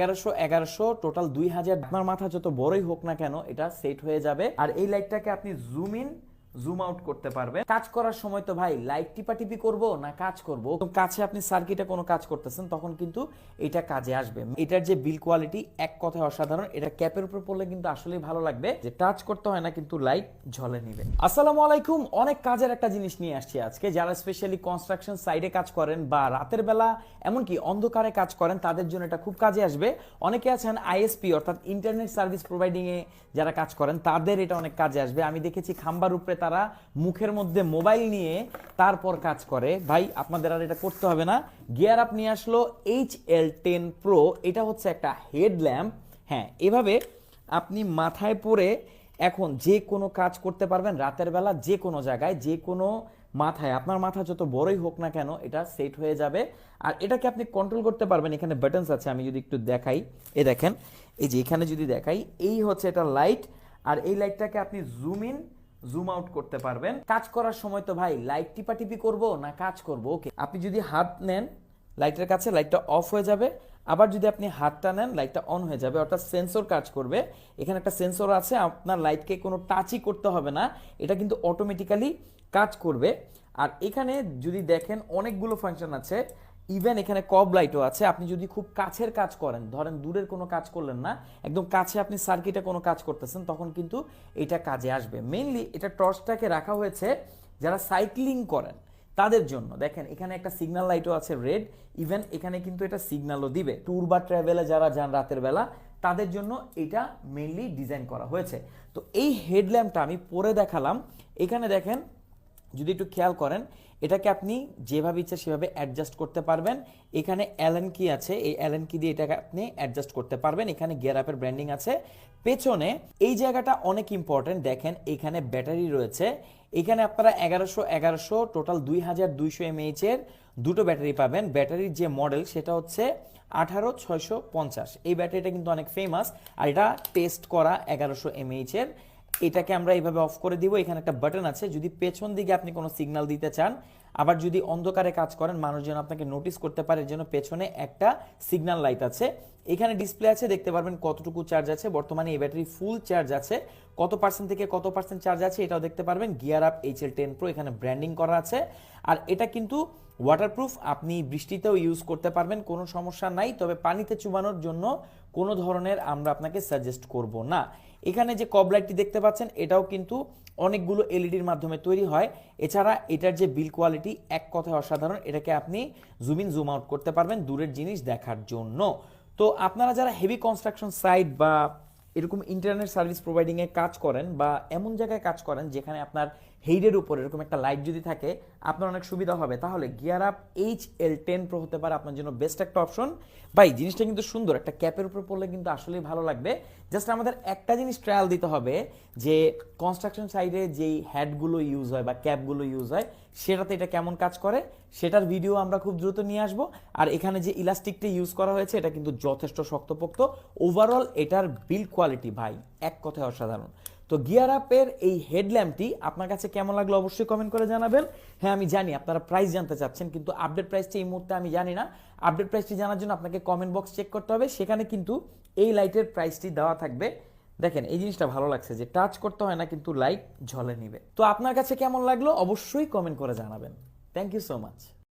এগারোশো এগারোশো টোটাল দুই হাজার। আপনার মাথা যত বড়ই হোক না কেন, এটা সেট হয়ে যাবে। আর এই লাইটটাকে আপনি জুম ইন জুম আউট করতে পারবেন। কাজ করার সময় তো ভাই লাইট টিপাটিপি করব না কাজ করব? কাছে আপনি সার্কিটে কোনো কাজ করতেছেন, তখন কিন্তু এটা কাজে আসবে। এটার যে বিল কোয়ালিটি এক কথায় অসাধারণ, এটা ক্যাপের উপর পড়লে কিন্তু আসলেই ভালো লাগবে। যে টাচ করতে হয় না, কিন্তু লাইট ঝলে নিবে। আসসালামু আলাইকুম, অনেক কাজের একটা জিনিস নিয়ে আসছি আজকে। যারা স্পেশালি কনস্ট্রাকশন সাইডে কাজ করেন বা রাতের বেলা এমনকি অন্ধকারে কাজ করেন, তাদের জন্য এটা খুব কাজে আসবে। অনেকে আছেন আইএসপি অর্থাৎ ইন্টারনেট সার্ভিস প্রোভাইডিং এ যারা কাজ করেন, তাদের এটা অনেক কাজে আসবে। আমি দেখেছি খাম্বার উপরে তারা মুখের মধ্যে মোবাইল নিয়ে তারপর কাজ করে। ভাই, আপনাদের আর এটা করতে হবে না। গিয়ার আপ নিয়ে আসলো এইচ এল টেন প্রো এটা হচ্ছে একটা হেডল্যাম্প হ্যাঁ এভাবে আপনি মাথায় পরে এখন যে কোনো কাজ করতে পারবেন রাতের বেলা যে কোনো জায়গায়, যে কোনো মাথায়। আপনার মাথা যত বড়ই হোক না কেন, এটা সেট হয়ে যাবে। আর এটাকে আপনি কন্ট্রোল করতে পারবেন। এখানে বাটনস আছে, আমি যদি একটু দেখাই। এ দেখেন, এই যে এখানে যদি দেখাই, এই হচ্ছে এটা লাইট আর এই লাইটটাকে আপনি জুম ইন জুম আউট করতে পারবেন। কাজ করার সময় তো ভাই লাইট টিপাটিপি করব না কাজ করব? ওকে আপনি যদি হাত নেন লাইটের কাছে লাইটটা অফ হয়ে যাবে। আবার যদি আপনি হাতটা নেন লাইটটা অন হয়ে যাবে। অর্থাৎ সেন্সর কাজ করবে। এখানে একটা সেন্সর আছে, আপনার লাইটকে কোনো টাচই করতে হবে না। এটা কিন্তু অটোমেটিক্যালি কাজ করবে। আর এখানে যদি দেখেন, অনেকগুলো ফাংশন আছে। ইভেন এখানে কব লাইটও আছে। আপনি যদি খুব কাছের কাজ করেন, ধরেন দূরের কোনো কাজ করলেন না, একদম কাছে আপনি সার্কিটে কোনো কাজ করতেছেন, তখন কিন্তু এটা কাজে আসবে। মেইনলি এটা টর্চটাকে রাখা হয়েছে যারা সাইক্লিং করেন, তাদের জন্য। দেখেন, এখানে একটা সিগন্যাল লাইটও আছে রেড ইভেন এখানে কিন্তু এটা সিগন্যালও দিবে। ট্যুর বা ট্রাভেলে যারা যান রাতের বেলা, তাদের জন্য এটা মেইনলি ডিজাইন করা হয়েছে। তো এই হেডল্যাম্পটা আমি পরে দেখালাম। এখানে দেখেন, যদি একটু খেয়াল করেন এটাকে আপনি যেভাবে ইচ্ছা সেভাবে অ্যাডজাস্ট করতে পারবেন। এখানে অ্যালেন কি আছে। এই অ্যালেন কি দিয়ে এটাকে আপনি অ্যাডজাস্ট করতে পারবেন। এখানে গিয়ার আপের ব্র্যান্ডিং আছে। পেছনে এই জায়গাটা অনেক ইম্পর্টেন্ট দেখেন, এখানে ব্যাটারি রয়েছে। এখানে আপনারা এগারোশো এগারোশো টোটাল দুই হাজার দুইশো এমএইচ এর দুটো ব্যাটারি পাবেন। ব্যাটারির যে মডেল সেটা হচ্ছে আঠারো, ছয়শো পঞ্চাশ। এই ব্যাটারিটা কিন্তু অনেক ফেমাস আর এটা টেস্ট করা এগারোশো এমএইচ এর। এটাকে আমরা এইভাবে অফ করে দিব। এখানে একটা বাটন আছে। যদি পেছন দিকে আপনি কোনো সিগন্যাল দিতে চান, আবার যদি অন্ধকারে কাজ করেন, মানুষ যেন আপনাকে নোটিস করতে পারে এর জন্য পেছনে একটা সিগন্যাল লাইট আছে। এখানে ডিসপ্লে আছে, দেখতে পারবেন কতটুকু চার্জ আছে। বর্তমানে এই ব্যাটারি ফুল চার্জ আছে। কত পার্সেন্ট থেকে কত পার্সেন্ট চার্জ আছে এটাও দেখতে পারবেন। Gear Up H L ten Pro এখানে ব্র্যান্ডিং করা আছে। আর এটা কিন্তু ওয়াটারপ্রুফ আপনি বৃষ্টিতেও ইউজ করতে পারবেন, কোনো সমস্যা নাই। তবে পানিতে চুবানোর জন্য কোনো ধরনের আমরা আপনাকে সাজেস্ট করব না। এখানে যে কব লাইটটি দেখতে পাচ্ছেন, এটাও কিন্তু অনেকগুলো এলইডির মাধ্যমে তৈরি হয়। এছাড়া এটার যে বিল কোয়ালিটি এক কথায় অসাধারণ, এটাকে আপনি জুম ইন জুম আউট করতে পারবেন দূরের জিনিস দেখার জন্য। তো আপনারা যারা হেভি কনস্ট্রাকশন সাইট বা এরকম ইন্টারনেট সার্ভিস প্রোভাইডিংয়ে কাজ করেন বা এমন জায়গায় কাজ করেন যেখানে আপনার হেইডের উপর এরকম একটা লাইট যদি থাকে, আপনার অনেক সুবিধা হবে। তাহলে Gear Up H L ten Pro হতে পারে আপনার জন্য বেস্ট একটা অপশন ভাই, জিনিসটা কিন্তু সুন্দর, একটা ক্যাপের উপর পড়লে কিন্তু আসলেই ভালো লাগবে। জাস্ট আমাদের একটা জিনিস ট্রায়াল দিতে হবে, যে কনস্ট্রাকশন সাইডে যেই হ্যাডগুলো ইউজ হয় বা ক্যাপগুলো ইউজ হয়, সেটাতে এটা কেমন কাজ করে, সেটার ভিডিও আমরা খুব দ্রুত নিয়ে আসব। আর এখানে যে ইলাস্টিকটা ইউজ করা হয়েছে, এটা কিন্তু যথেষ্ট শক্তপোক্ত। ওভারঅল এটার বিল্ড কোয়ালিটি ভাই, এক কথায় অসাধারণ। তো গিয়ার আপের এই হেডল্যাম্পটি আপনার কাছে কেমন লাগল অবশ্যই কমেন্ট করে জানাবেন। হ্যাঁ আমি জানি আপনারা প্রাইস জানতে চাচ্ছেন, কিন্তু আপডেট প্রাইসটি এই মুহূর্তে আমি জানি না। আপডেট প্রাইসটি জানার জন্য আপনাকে কমেন্ট বক্স চেক করতে হবে। সেখানে কিন্তু এই লাইটের প্রাইসটি দেওয়া থাকবে। দেখেন, এই জিনিসটা ভালো লাগছে যে টাচ করতে হয় না, কিন্তু লাইট ঝলে নিবে। তো আপনার কাছে কেমন লাগল অবশ্যই কমেন্ট করে জানাবেন। Thank you so much